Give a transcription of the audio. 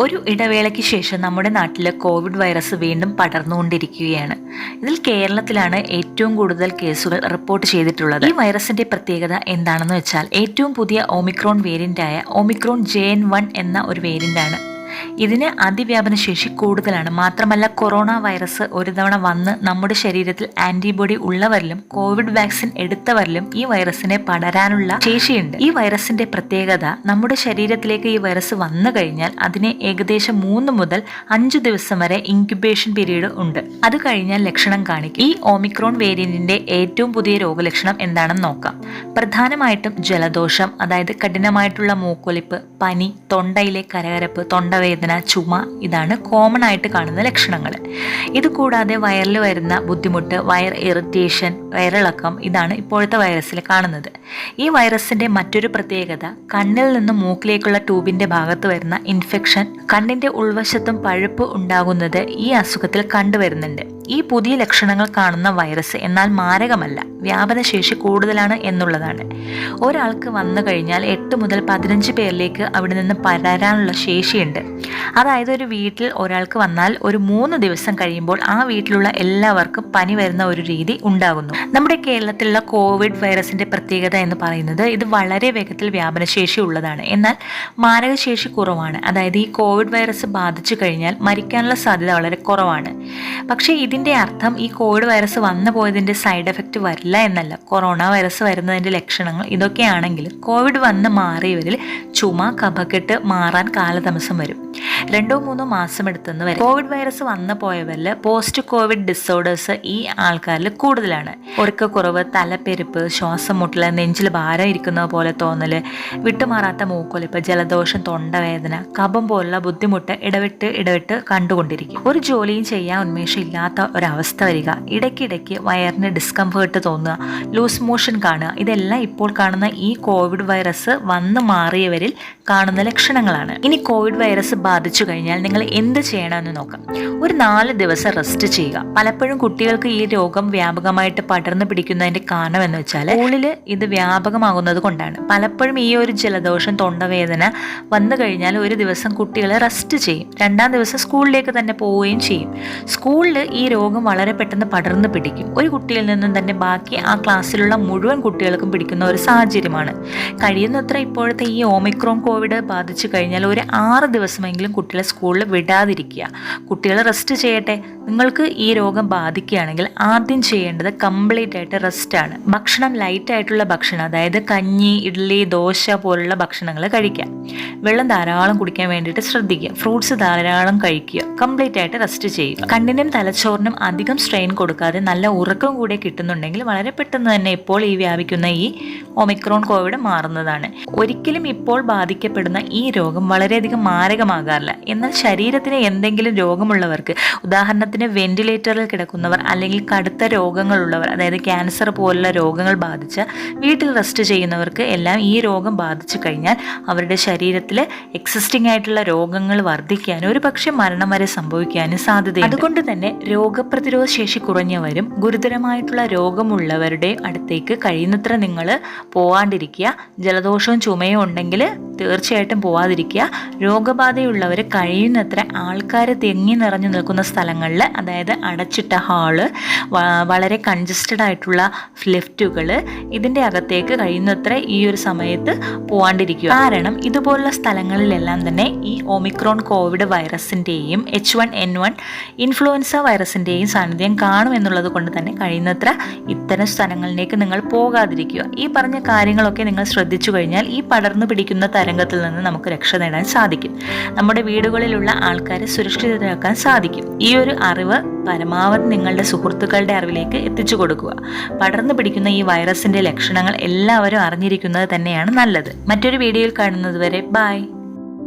ഒരു ഇടവേളയ്ക്ക് ശേഷം നമ്മുടെ നാട്ടിൽ കോവിഡ് വൈറസ് വീണ്ടും പടർന്നുകൊണ്ടിരിക്കുകയാണ്. ഇതിൽ കേരളത്തിലാണ് ഏറ്റവും കൂടുതൽ കേസുകൾ റിപ്പോർട്ട് ചെയ്തിട്ടുള്ളത്. ഈ വൈറസിന്റെ പ്രത്യേകത എന്താണെന്ന് വെച്ചാൽ ഏറ്റവും പുതിയ ഓമിക്രോൺ വേരിയന്റായ ഓമിക്രോൺ ജെ എൻ വൺ എന്ന ഒരു വേരിയന്റാണ് ഇതിന് അതിവ്യാപന ശേഷി കൂടുതലാണ്. മാത്രമല്ല കൊറോണ വൈറസ് ഒരു തവണ വന്ന് നമ്മുടെ ശരീരത്തിൽ ആന്റിബോഡി ഉള്ളവരിലും കോവിഡ് വാക്സിൻ എടുത്തവരിലും ഈ വൈറസിനെ പടരാനുള്ള ശേഷിയുണ്ട്. ഈ വൈറസിന്റെ പ്രത്യേകത നമ്മുടെ ശരീരത്തിലേക്ക് ഈ വൈറസ് വന്നു കഴിഞ്ഞാൽ അതിന് ഏകദേശം മൂന്ന് മുതൽ അഞ്ചു ദിവസം വരെ ഇൻക്യുബേഷൻ പീരീഡ് ഉണ്ട്. അത് കഴിഞ്ഞാൽ ലക്ഷണം കാണിക്കും. ഈ ഓമിക്രോൺ വേരിയന്റിന്റെ ഏറ്റവും പുതിയ രോഗലക്ഷണം എന്താണെന്ന് നോക്കാം. പ്രധാനമായിട്ടും ജലദോഷം അതായത് കഠിനമായിട്ടുള്ള മൂക്കൊലിപ്പ് പനി തൊണ്ടയിലെ കരകരപ്പ് തൊണ്ടവേദന ചുമ ഇതാണ് കോമൺ ആയിട്ട് കാണുന്ന ലക്ഷണങ്ങൾ. ഇത് കൂടാതെ വയറിൽ വരുന്ന ബുദ്ധിമുട്ട് വയർ ഇറിറ്റേഷൻ വയറിളക്കം ഇതാണ് ഇപ്പോഴത്തെ വൈറസിൽ കാണുന്നത്. ഈ വൈറസിന്റെ മറ്റൊരു പ്രത്യേകത കണ്ണിൽ നിന്ന് മൂക്കിലേക്കുള്ള ട്യൂബിന്റെ ഭാഗത്ത് വരുന്ന ഇൻഫെക്ഷൻ. കണ്ണിന്റെ ഉൾവശത്തും പഴുപ്പ് ഉണ്ടാകുന്നത് ഈ അസുഖത്തിൽ കണ്ടുവരുന്നുണ്ട്. ഈ പുതിയ ലക്ഷണങ്ങൾ കാണുന്ന വൈറസ് എന്നാൽ മാരകമല്ല വ്യാപനശേഷി കൂടുതലാണ് എന്നുള്ളതാണ്. ഒരാൾക്ക് വന്നു കഴിഞ്ഞാൽ എട്ട് മുതൽ പതിനഞ്ച് പേരിലേക്ക് അവിടെ നിന്ന് പരരാനുള്ള ശേഷിയുണ്ട്. അതായത് ഒരു വീട്ടിൽ ഒരാൾക്ക് വന്നാൽ ഒരു മൂന്ന് ദിവസം കഴിയുമ്പോൾ ആ വീട്ടിലുള്ള എല്ലാവർക്കും പനി വരുന്ന ഒരു രീതി ഉണ്ടാകുന്നു. നമ്മുടെ കേരളത്തിലുള്ള കോവിഡ് വൈറസിന്റെ പ്രത്യേകത എന്ന് പറയുന്നത് ഇത് വളരെ വേഗത്തിൽ വ്യാപനശേഷി ഉള്ളതാണ്. എന്നാൽ മാരകശേഷി കുറവാണ്. അതായത് ഈ കോവിഡ് വൈറസ് ബാധിച്ചു കഴിഞ്ഞാൽ മരിക്കാനുള്ള സാധ്യത വളരെ കുറവാണ്. പക്ഷേ ഇതിന്റെ അർത്ഥം ഈ കോവിഡ് വൈറസ് വന്നു പോയതിന്റെ സൈഡ് എഫക്റ്റ് വരില്ല എന്നല്ല. കൊറോണ വൈറസ് വരുന്നതിന്റെ ലക്ഷണങ്ങൾ ഇതൊക്കെയാണെങ്കിൽ കോവിഡ് വന്ന് മാറിയവരിൽ ചുമ കഫക്കെട്ട് മാറാൻ കാലതാമസം വരും. രണ്ടോ മൂന്നോ മാസം എടുത്തെന്ന് വരും കോവിഡ് വൈറസ് വന്നു പോയവരിൽ പോസ്റ്റ് കോവിഡ് ഡിസോർഡേഴ്സ് ഈ ആൾക്കാരിൽ കൂടുതലാണ്. ഉറക്കക്കുറവ് തലപ്പെരുപ്പ് ശ്വാസം മുട്ടൽ നെഞ്ചിൽ ഭാരം ഇരിക്കുന്നത് പോലെ തോന്നൽ വിട്ടുമാറാത്ത മൂക്കൊലിപ്പ് ജലദോഷം തൊണ്ടവേദന കഫം പോലുള്ള ബുദ്ധിമുട്ട് ഇടവിട്ട് ഇടവിട്ട് കണ്ടുകൊണ്ടിരിക്കും. ഒരു ജോലിയും ചെയ്യാൻ ഉന്മേഷം ഇല്ലാത്ത ഒരവസ്ഥ വരിക. ഇടയ്ക്കിടയ്ക്ക് വയറിന് ഡിസ്കംഫേർട്ട് തോന്നുക. ലൂസ് മോഷൻ കാണുക. ഇതെല്ലാം ഇപ്പോൾ കാണുന്ന ഈ കോവിഡ് വൈറസ് വന്നു മാറിയവരിൽ കാണുന്ന ലക്ഷണങ്ങളാണ്. ഇനി കോവിഡ് വൈറസ് ബാധിച്ചു കഴിഞ്ഞാൽ നിങ്ങൾ എന്ത് ചെയ്യണമെന്ന് നോക്കാം. ഒരു നാല് ദിവസം റെസ്റ്റ് ചെയ്യുക. പലപ്പോഴും കുട്ടികൾക്ക് ഈ രോഗം വ്യാപകമായിട്ട് പടർന്നു പിടിക്കുന്നതിന്റെ കാരണം എന്ന് വെച്ചാൽ സ്കൂളിൽ ഇത് വ്യാപകമാകുന്നത് കൊണ്ടാണ്. പലപ്പോഴും ഈ ഒരു ജലദോഷം തൊണ്ടവേദന വന്നു കഴിഞ്ഞാൽ ഒരു ദിവസം കുട്ടികളെ റെസ്റ്റ് ചെയ്യും. രണ്ടാം ദിവസം സ്കൂളിലേക്ക് തന്നെ പോവുകയും ചെയ്യും. സ്കൂളിൽ ഈ രോഗം വളരെ പെട്ടെന്ന് പടർന്നു പിടിക്കും. ഒരു കുട്ടിയിൽ നിന്നും തന്നെ ബാക്കി ആ ക്ലാസ്സിലുള്ള മുഴുവൻ കുട്ടികൾക്കും പിടിക്കുന്ന ഒരു സാഹചര്യമാണ്. കഴിയുന്നത്ര ഇപ്പോഴത്തെ ഈ ഓമിക്രോൺ കോവിഡ് ബാധിച്ചു കഴിഞ്ഞാൽ ഒരു ആറ് ദിവസമെങ്കിലും കുട്ടികളെ സ്കൂളിൽ വിടാതിരിക്കുക. കുട്ടികൾ റെസ്റ്റ് ചെയ്യട്ടെ. നിങ്ങൾക്ക് ഈ രോഗം ബാധിക്കുകയാണെങ്കിൽ ആദ്യം ചെയ്യേണ്ടത് കംപ്ലീറ്റ് ആയിട്ട് റെസ്റ്റാണ് ഭക്ഷണം ലൈറ്റ് ആയിട്ടുള്ള ഭക്ഷണം അതായത് കഞ്ഞി ഇഡ്ഡലി ദോശ പോലുള്ള ഭക്ഷണങ്ങൾ കഴിക്കുക. വെള്ളം ധാരാളം കുടിക്കാൻ വേണ്ടിയിട്ട് ശ്രദ്ധിക്കുക. ഫ്രൂട്ട്സ് ധാരാളം കഴിക്കുക. കംപ്ലീറ്റ് ആയിട്ട് റെസ്റ്റ് ചെയ്യുക. കണ്ണിനും തലച്ചോറിനും അധികം സ്ട്രെയിൻ കൊടുക്കാതെ നല്ല ഉറക്കം കൂടെ കിട്ടുന്നുണ്ടെങ്കിൽ വളരെ പെട്ടെന്ന് തന്നെ ഇപ്പോൾ ഈ വ്യാപിക്കുന്ന ഈ ഒമിക്രോൺ കോവിഡ് മാറുന്നതാണ്. ഒരിക്കലും ഇപ്പോൾ ബാധിക്കപ്പെടുന്ന ഈ രോഗം വളരെയധികം മാരകമാകാറില്ല. എന്നാൽ ശരീരത്തിന് എന്തെങ്കിലും രോഗമുള്ളവർക്ക് ഉദാഹരണത്തിന് വെന്റിലേറ്ററിൽ കിടക്കുന്നവർ അല്ലെങ്കിൽ കടുത്ത രോഗങ്ങളുള്ളവർ അതായത് ക്യാൻസർ പോലുള്ള രോഗങ്ങൾ ബാധിച്ച വീട്ടിൽ റെസ്റ്റ് ചെയ്യുന്നവർക്ക് എല്ലാം ഈ രോഗം ബാധിച്ചു കഴിഞ്ഞാൽ അവരുടെ ശരീരത്തിൽ എക്സിസ്റ്റിംഗ് ആയിട്ടുള്ള രോഗങ്ങൾ വർദ്ധിക്കാനും ഒരു പക്ഷേ മരണം വരെ സംഭവിക്കാനും സാധ്യതയുണ്ട്. അതുകൊണ്ട് തന്നെ രോഗപ്രതിരോധ ശേഷി കുറഞ്ഞവരും ഗുരുതരമായിട്ടുള്ള രോഗമുള്ളവരുടെ അടുത്തേക്ക് കഴിയുന്നത്ര നിങ്ങൾ പോവാണ്ടിരിക്കുക. ജലദോഷവും ചുമയും ഉണ്ടെങ്കിൽ തീർച്ചയായിട്ടും പോവാതിരിക്കുക. രോഗബാധയുള്ളവർ കഴിയുന്നത്ര ആൾക്കാർ തെങ്ങി നിറഞ്ഞു നിൽക്കുന്ന സ്ഥലങ്ങളിൽ അതായത് അടച്ചിട്ട ഹാൾ വളരെ കൺജസ്റ്റഡ് ആയിട്ടുള്ള ലിഫ്റ്റുകൾ ഇതിന്റെ അകത്തേക്ക് കഴിയുന്നത്ര ഈ ഒരു സമയത്ത് പോവാണ്ടിരിക്കുക. കാരണം ഇതുപോലുള്ള സ്ഥലങ്ങളിലെല്ലാം തന്നെ ഈ omicron Covid വൈറസിന്റെയും H one N one influenza വൈറസിന്റെയും സാന്നിധ്യം കാണും എന്നുള്ളത് കൊണ്ട് തന്നെ കഴിയുന്നത്ര ഇത്തരം സ്ഥലങ്ങളിലേക്ക് നിങ്ങൾ പോകാതിരിക്കുക. ഈ പറഞ്ഞ കാര്യങ്ങളൊക്കെ നിങ്ങൾ ശ്രദ്ധിച്ചു കഴിഞ്ഞാൽ ഈ പടർന്നു പിടിക്കുന്ന തരംഗത്തിൽ നിന്ന് നമുക്ക് രക്ഷ നേടാൻ സാധിക്കും. നമ്മുടെ വീടുകളിലുള്ള ആൾക്കാരെ സുരക്ഷിതരാക്കാൻ സാധിക്കും. ഈ ഒരു അറിവ് പരമാവധി നിങ്ങളുടെ സുഹൃത്തുക്കളുടെ അറിവിലേക്ക് എത്തിച്ചു കൊടുക്കുക. പടർന്നു പിടിക്കുന്ന ഈ വൈറസിന്റെ ലക്ഷണങ്ങൾ എല്ലാവരും അറിഞ്ഞിരിക്കുന്നത് തന്നെയാണ് നല്ലത്. മറ്റൊരു വീഡിയോയിൽ കാണുന്നത് വരെ ബൈ.